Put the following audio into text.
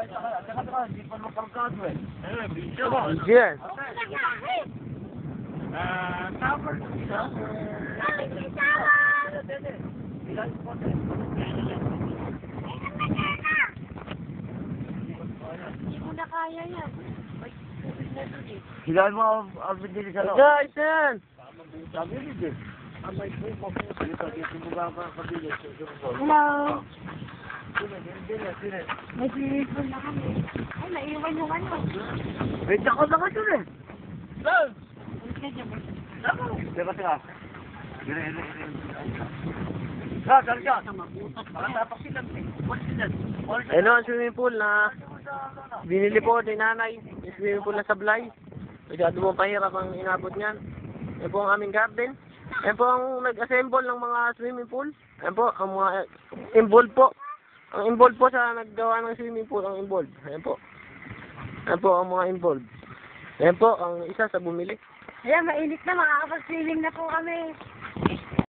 Teka, teka, hindi pa makarkado eh. Eh, video. Yes. Ah, tower. Hindi ko na kaya yan. Hilahin mo ang ang bindili sa loob. Guys, yan. Sabi ni Jim. Ang may po mo po. Dito, dito mo ba ang kabili? Hello. Pool na kami. Ay, naiwan yung ano. Wait, ako na kayo eh. Ulit ka dyan. Teka, teka. Gire, gire, gire. Sa, dali ka. Makatapak sila. Wala sila. Wala sila. Ayun o, ang swimming pool na binili po ni nanay. Yung swimming pool na sablay. Masyado mo pahirap ang inabot niyan. Yan po ang aming garden. Yan po ang nag-assemble ng mga swimming pool. Yan po, ang mga involved po. Ang involved po sa naggawa ng swimming pool, ang involved. Yan po. Yan po ang mga involved. Yan po, ang isa sa bumili. Ayan, mainit na. Makakapag-swimming na po kami.